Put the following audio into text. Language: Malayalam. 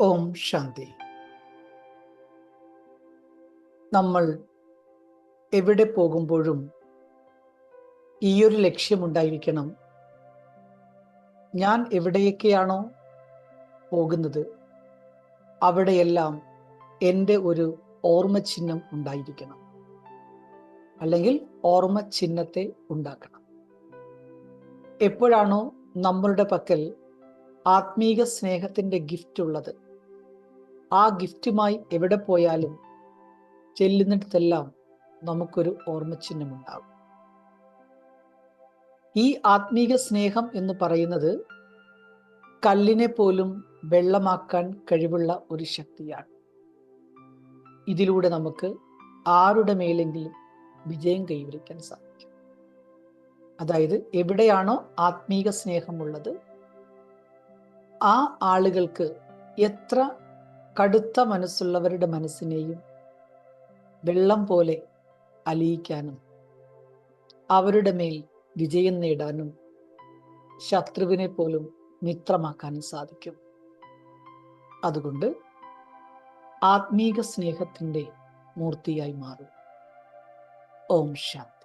ഓം ശാന്തി. നമ്മൾ എവിടെ പോകുമ്പോഴും ഈയൊരു ലക്ഷ്യമുണ്ടായിരിക്കണം. ഞാൻ എവിടെയൊക്കെയാണോ പോകുന്നത് അവിടെയെല്ലാം എന്റെ ഒരു ഓർമ്മ ചിഹ്നം ഉണ്ടായിരിക്കണം. അല്ലെങ്കിൽ ഓർമ്മ ചിഹ്നത്തെ ഉണ്ടാക്കണം. എപ്പോഴാണോ നമ്മളുടെ പക്കൽ ആത്മീക സ്നേഹത്തിന്റെ ഗിഫ്റ്റ് ഉള്ളത് ആ ഗിഫ്റ്റുമായി എവിടെ പോയാലും ചെല്ലുന്നിടത്തെല്ലാം നമുക്കൊരു ഓർമ്മചിഹ്നമുണ്ടാകും. ഈ ആത്മീക സ്നേഹം എന്ന് പറയുന്നത് കല്ലിനെ പോലും വെള്ളമാക്കാൻ കഴിവുള്ള ഒരു ശക്തിയാണ്. ഇതിലൂടെ നമുക്ക് ആരുടെ മേലെങ്കിലും വിജയം കൈവരിക്കാൻ സാധിക്കും. അതായത് എവിടെയാണോ ആത്മീക സ്നേഹമുള്ളത് ആ ആളുകൾക്ക് എത്ര കടുത്ത മനസ്സുള്ളവരുടെ മനസ്സിനെയും വെള്ളം പോലെ അലിയിക്കാനും അവരുടെ മേൽ വിജയം നേടാനും ശത്രുവിനെ പോലും മിത്രമാക്കാനും സാധിക്കും. അതുകൊണ്ട് ആത്മീക സ്നേഹത്തിന്റെ മൂർത്തിയായി മാറും. ഓം ശാന്തി.